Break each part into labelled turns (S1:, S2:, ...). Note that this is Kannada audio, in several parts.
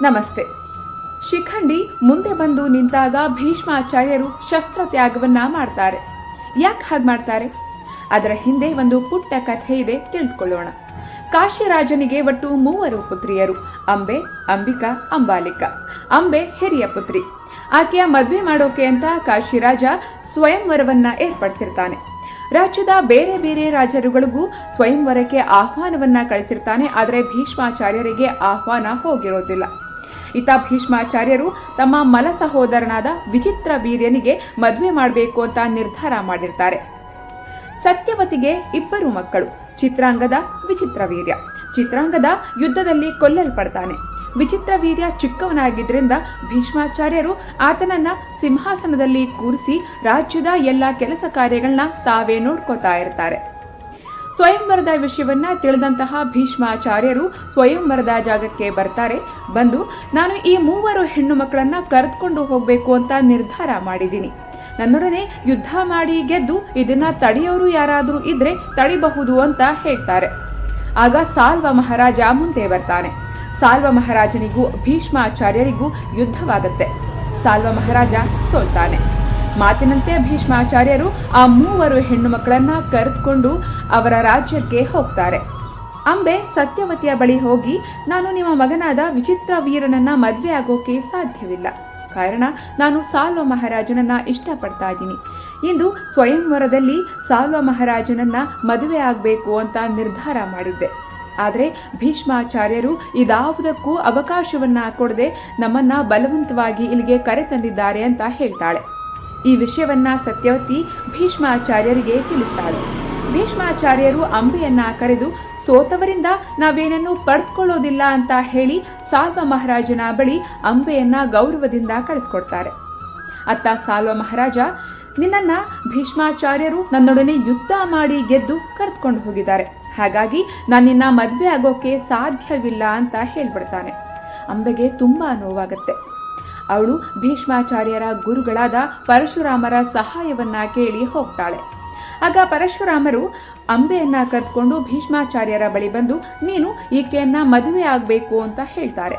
S1: ನಮಸ್ತೆ. ಶಿಖಂಡಿ ಮುಂದೆ ಬಂದು ನಿಂತಾಗ ಭೀಷ್ಮಾಚಾರ್ಯರು ಶಸ್ತ್ರತ್ಯಾಗವನ್ನ ಮಾಡ್ತಾರೆ. ಯಾಕೆ ಹಾಗೆ ಮಾಡ್ತಾರೆ? ಅದರ ಹಿಂದೆ ಒಂದು ಪುಟ್ಟ ಕಥೆ ಇದೆ ತಿಳಿದುಕೊಳ್ಳೋಣ ಕಾಶಿರಾಜನಿಗೆ ಒಟ್ಟು ಮೂವರು ಪುತ್ರಿಯರು, ಅಂಬೆ, ಅಂಬಿಕಾ, ಅಂಬಾಲಿಕ. ಅಂಬೆ ಹಿರಿಯ ಪುತ್ರಿ. ಆಕೆಯ ಮದುವೆ ಮಾಡೋಕೆ ಅಂತ ಕಾಶಿರಾಜ ಸ್ವಯಂವರವನ್ನ ಏರ್ಪಡಿಸಿರ್ತಾನೆ. ರಾಜ್ಯದ ಬೇರೆ ಬೇರೆ ರಾಜರುಗಳಿಗೂ ಸ್ವಯಂವರಕ್ಕೆ ಆಹ್ವಾನವನ್ನ ಕಳಿಸಿರ್ತಾನೆ, ಆದರೆ ಭೀಷ್ಮಾಚಾರ್ಯರಿಗೆ ಆಹ್ವಾನ ಹೋಗಿರೋದಿಲ್ಲ. ಇತ ಭೀಷ್ಮಾಚಾರ್ಯರು ತಮ್ಮ ಮಲ ಸಹೋದರನಾದ ವಿಚಿತ್ರ ವೀರ್ಯನಿಗೆ ಮದುವೆ ಮಾಡಬೇಕು ಅಂತ ನಿರ್ಧಾರ ಮಾಡಿರ್ತಾರೆ. ಸತ್ಯವತಿಗೆ ಇಬ್ಬರು ಮಕ್ಕಳು, ಚಿತ್ರಾಂಗದ ವಿಚಿತ್ರ ವೀರ್ಯ. ಚಿತ್ರಾಂಗದ ಯುದ್ಧದಲ್ಲಿ ಕೊಲ್ಲಲ್ಪಡ್ತಾನೆ. ವಿಚಿತ್ರ ವೀರ್ಯ ಚಿಕ್ಕವನಾಗಿದ್ದರಿಂದ ಭೀಷ್ಮಾಚಾರ್ಯರು ಆತನನ್ನ ಸಿಂಹಾಸನದಲ್ಲಿ ಕೂರಿಸಿ ರಾಜ್ಯದ ಎಲ್ಲ ಕೆಲಸ ಕಾರ್ಯಗಳನ್ನ ತಾವೇ ನೋಡ್ಕೋತಾ ಇರ್ತಾರೆ. ಸ್ವಯಂವರದ ವಿಷಯವನ್ನ ತಿಳಿದಂತಹ ಭೀಷ್ಮಾಚಾರ್ಯರು ಸ್ವಯಂವರದ ಜಾಗಕ್ಕೆ ಬರ್ತಾರೆ. ಬಂದು, ನಾನು ಈ ಮೂವರು ಹೆಣ್ಣು ಮಕ್ಕಳನ್ನ ಕರೆದುಕೊಂಡು ಹೋಗಬೇಕು ಅಂತ ನಿರ್ಧಾರ ಮಾಡಿದ್ದೀನಿ. ನನ್ನೊಡನೆ ಯುದ್ಧ ಮಾಡಿ ಗೆದ್ದು ಇದನ್ನ ತಡೆಯೋರು ಯಾರಾದರೂ ಇದ್ರೆ ತಡಿಬಹುದು ಅಂತ ಹೇಳ್ತಾರೆ. ಆಗ ಸಾಲ್ವ ಮಹಾರಾಜ ಮುಂದೆ ಬರ್ತಾನೆ. ಸಾಲ್ವ ಮಹಾರಾಜನಿಗೂ ಭೀಷ್ಮಾಚಾರ್ಯರಿಗೂ ಯುದ್ಧವಾಗುತ್ತೆ. ಸಾಲ್ವ ಮಹಾರಾಜ ಸೋಲ್ತಾನೆ. ಮಾತಿನಂತೆ ಭೀಷ್ಮಾಚಾರ್ಯರು ಆ ಮೂವರು ಹೆಣ್ಣು ಮಕ್ಕಳನ್ನ ಕರೆದುಕೊಂಡು ಅವರ ರಾಜ್ಯಕ್ಕೆ ಹೋಗ್ತಾರೆ. ಅಂಬೆ ಸತ್ಯವತಿಯ ಬಳಿ ಹೋಗಿ, ನಾನು ನಿಮ್ಮ ಮಗನಾದ ವಿಚಿತ್ರ ವೀರನನ್ನ ಮದುವೆ ಆಗೋಕೆ ಸಾಧ್ಯವಿಲ್ಲ. ಕಾರಣ, ನಾನು ಸಾಲ್ವ ಮಹಾರಾಜನನ್ನ ಇಷ್ಟಪಡ್ತಾ ಇದ್ದೀನಿ. ಇಂದು ಸ್ವಯಂವರದಲ್ಲಿ ಸಾಲ್ವ ಮಹಾರಾಜನನ್ನ ಮದುವೆ ಆಗಬೇಕು ಅಂತ ನಿರ್ಧಾರ ಮಾಡಿದ್ದೆ. ಆದರೆ ಭೀಷ್ಮಾಚಾರ್ಯರು ಇದಾವುದಕ್ಕೂ ಅವಕಾಶವನ್ನ ಕೊಡದೆ ನಮ್ಮನ್ನ ಬಲವಂತವಾಗಿ ಇಲ್ಲಿಗೆ ಕರೆತಂದಿದ್ದಾರೆ ಅಂತ ಹೇಳ್ತಾಳೆ. ಈ ವಿಷಯವನ್ನ ಸತ್ಯವತಿ ಭೀಷ್ಮಾಚಾರ್ಯರಿಗೆ ತಿಳಿಸ್ತಾಳೆ. ಭೀಷ್ಮಾಚಾರ್ಯರು ಅಂಬೆಯನ್ನ ಕರೆದು, ಸೋತವರಿಂದ ನಾವೇನನ್ನು ಪಡೆದುಕೊಳ್ಳೋದಿಲ್ಲ ಅಂತ ಹೇಳಿ ಸಾಲ್ವ ಮಹಾರಾಜನ ಬಳಿ ಅಂಬೆಯನ್ನ ಗೌರವದಿಂದ ಕಳಿಸ್ಕೊಡ್ತಾರೆ. ಅತ್ತ ಸಾಲ್ವ ಮಹಾರಾಜ, ನಿನ್ನನ್ನು ಭೀಷ್ಮಾಚಾರ್ಯರು ನನ್ನೊಡನೆ ಯುದ್ಧ ಮಾಡಿ ಗೆದ್ದು ಕರೆದುಕೊಂಡು ಹೋಗಿದ್ದಾರೆ. ಹಾಗಾಗಿ ನಾನಿನ್ನ ಮದುವೆ ಆಗೋಕೆ ಸಾಧ್ಯವಿಲ್ಲ ಅಂತ ಹೇಳ್ಬಿಡ್ತಾನೆ. ಅಂಬೆಗೆ ತುಂಬ ನೋವಾಗತ್ತೆ. ಅವಳು ಭೀಷ್ಮಾಚಾರ್ಯರ ಗುರುಗಳಾದ ಪರಶುರಾಮರ ಸಹಾಯವನ್ನ ಕೇಳಿ ಹೋಗ್ತಾಳೆ. ಆಗ ಪರಶುರಾಮರು ಅಂಬೆಯನ್ನ ಕರೆದುಕೊಂಡು ಭೀಷ್ಮಾಚಾರ್ಯರ ಬಳಿ ಬಂದು, ನೀನು ಈಕೆಯನ್ನ ಮದುವೆ ಆಗಬೇಕು ಅಂತ ಹೇಳ್ತಾರೆ.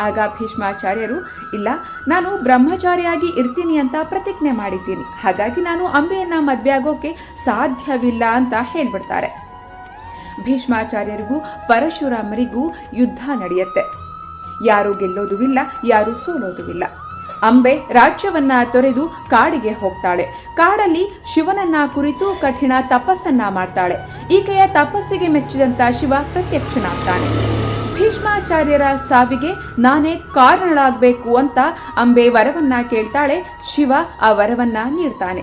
S1: ಆಗ ಭೀಷ್ಮಾಚಾರ್ಯರು, ಇಲ್ಲ, ನಾನು ಬ್ರಹ್ಮಚಾರಿಯಾಗಿ ಇರ್ತೀನಿ ಅಂತ ಪ್ರತಿಜ್ಞೆ ಮಾಡಿದ್ದೀನಿ. ಹಾಗಾಗಿ ನಾನು ಅಂಬೆಯನ್ನ ಮದುವೆ ಆಗೋಕೆ ಸಾಧ್ಯವಿಲ್ಲ ಅಂತ ಹೇಳ್ಬಿಡ್ತಾರೆ. ಭೀಷ್ಮಾಚಾರ್ಯರಿಗೂ ಪರಶುರಾಮರಿಗೂ ಯುದ್ಧ ನಡೆಯುತ್ತೆ. ಯಾರು ಗೆಲ್ಲೋದು ಇಲ್ಲ ಯಾರು ಸೋಲೋದು ಅಂಬೆ ರಾಜ್ಯವನ್ನ ತೊರೆದು ಕಾಡಿಗೆ ಹೋಗ್ತಾಳೆ. ಕಾಡಲ್ಲಿ ಶಿವನನ್ನ ಕುರಿತು ಕಠಿಣ ತಪಸ್ಸನ್ನ ಮಾಡ್ತಾಳೆ. ಈಕೆಯ ತಪಸ್ಸಿಗೆ ಮೆಚ್ಚಿದಂತ ಶಿವ ಪ್ರತ್ಯಕ್ಷನಾಗ್ತಾನೆ. ಭೀಷ್ಮಾಚಾರ್ಯರ ಸಾವಿಗೆ ನಾನೇ ಕಾರಣಳಾಗಬೇಕು ಅಂತ ಅಂಬೆ ವರವನ್ನ ಕೇಳ್ತಾಳೆ. ಶಿವ ಆ ವರವನ್ನ ನೀಡ್ತಾನೆ.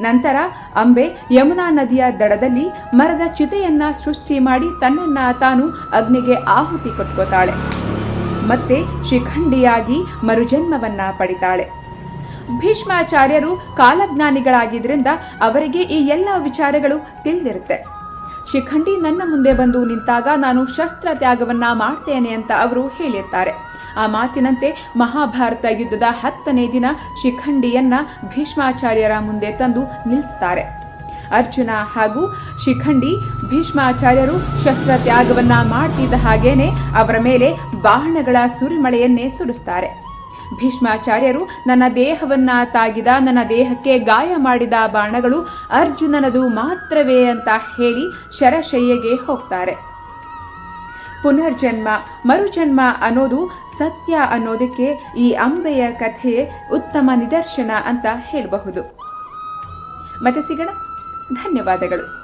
S1: ನಂತರ ಅಂಬೆ ಯಮುನಾ ನದಿಯ ದಡದಲ್ಲಿ ಮರದ ಚಿತೆಯನ್ನ ಸೃಷ್ಟಿ ಮಾಡಿ ತನ್ನನ್ನ ತಾನು ಅಗ್ನಿಗೆ ಆಹುತಿ ಕೊಟ್ಕೋತಾಳೆ. ಮತ್ತೆ ಶಿಖಂಡಿಯಾಗಿ ಮರುಜನ್ಮವನ್ನ ಪಡಿತಾಳೆ. ಭೀಷ್ಮಾಚಾರ್ಯರು ಕಾಲಜ್ಞಾನಿಗಳಾಗಿದ್ದರಿಂದ ಅವರಿಗೆ ಈ ಎಲ್ಲ ವಿಚಾರಗಳು ತಿಳಿದಿರುತ್ತೆ. ಶಿಖಂಡಿ ನನ್ನ ಮುಂದೆ ಬಂದು ನಿಂತಾಗ ನಾನು ಶಸ್ತ್ರ ತ್ಯಾಗವನ್ನ ಮಾಡ್ತೇನೆ ಅಂತ ಅವರು ಹೇಳಿರ್ತಾರೆ. ಆ ಮಾತಿನಂತೆ ಮಹಾಭಾರತ ಯುದ್ಧದ ಹತ್ತನೇ ದಿನ ಶಿಖಂಡಿಯನ್ನ ಭೀಷ್ಮಾಚಾರ್ಯರ ಮುಂದೆ ತಂದು ನಿಲ್ಲಿಸ್ತಾರೆ. ಅರ್ಜುನ ಹಾಗೂ ಶಿಖಂಡಿ ಭೀಷ್ಮಾಚಾರ್ಯರು ಶಸ್ತ್ರ ತ್ಯಾಗವನ್ನ ಮಾಡ್ತಿದ್ದ ಹಾಗೇನೆ ಅವರ ಮೇಲೆ ಬಾಣಗಳ ಸುರಿಮಳೆಯನ್ನೇ ಸುರಿಸ್ತಾರೆ. ಭೀಷ್ಮಾಚಾರ್ಯರು, ನನ್ನ ದೇಹವನ್ನ ತಾಗಿದ, ನನ್ನ ದೇಹಕ್ಕೆ ಗಾಯ ಮಾಡಿದ ಬಾಣಗಳು ಅರ್ಜುನನದು ಮಾತ್ರವೇ ಅಂತ ಹೇಳಿ ಶರಶಯ್ಯಗೆ ಹೋಗ್ತಾರೆ. ಪುನರ್ಜನ್ಮ, ಮರುಜನ್ಮ ಅನ್ನೋದು ಸತ್ಯ ಅನ್ನೋದಕ್ಕೆ ಈ ಅಂಬೆಯ ಕಥೆಯೇ ಉತ್ತಮ ನಿದರ್ಶನ ಅಂತ ಹೇಳಬಹುದು. ಮತ್ತೆ ಸಿಗೋಣ. ಧನ್ಯವಾದಗಳು.